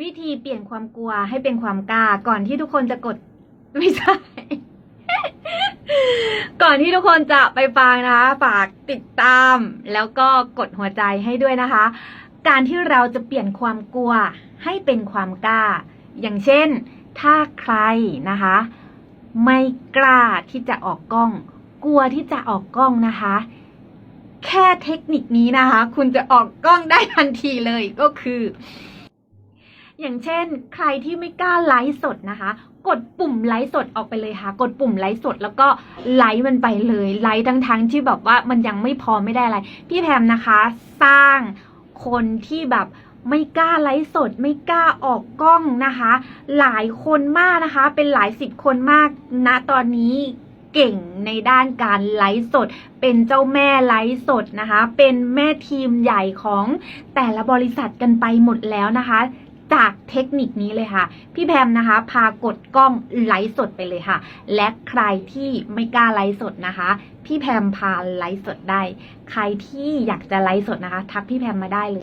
วิธีเปลี่ยนความกลัวให้เป็นความกล้า ก่อนที่ทุกคนจะกดไม่ใช่ ก่อนที่ทุกคนจะไปฟังนะคะ ฝากติดตาม แล้วก็กดหัวใจให้ด้วยนะคะ การที่เราจะเปลี่ยนความกลัวให้เป็นความกล้า อย่างเช่น ถ้าใครนะคะ ไม่กล้าที่จะออกกล้อง กลัวที่จะออกกล้องนะคะ แค่เทคนิคนี้นะคะ คุณจะออกกล้องได้ทันทีเลยก็คือ อย่างเช่น ใครที่ไม่กล้าไลฟ์สดนะคะ กดปุ่มไลฟ์สดออกไปเลยค่ะ กดปุ่มไลฟ์สดแล้วก็ไลฟ์มันไปเลยไลฟ์ทั้งทั้งที่แบบว่ามันยังไม่พอไม่ได้อะไร พี่แพมนะคะ สร้างคนที่แบบไม่กล้าไลฟ์สด ไม่กล้าออกกล้องนะคะ หลายคนมากนะคะ เป็นหลายสิบคนมากณตอนนี้เก่งในด้านการไลฟ์สด เป็นเจ้าแม่ไลฟ์สดนะคะ เป็นแม่ทีมใหญ่ของแต่ละบริษัทกันไปหมดแล้วนะคะ จากเทคนิคนี้เลยค่ะ พี่แพมนะคะ พากดกล้องไลฟ์สดไปเลยค่ะ และใครที่ไม่กล้าไลฟ์สดนะคะ พี่แพมพาไลฟ์สดได้ ใครที่อยากจะไลฟ์สดนะคะ ทักพี่แพมมาได้เลย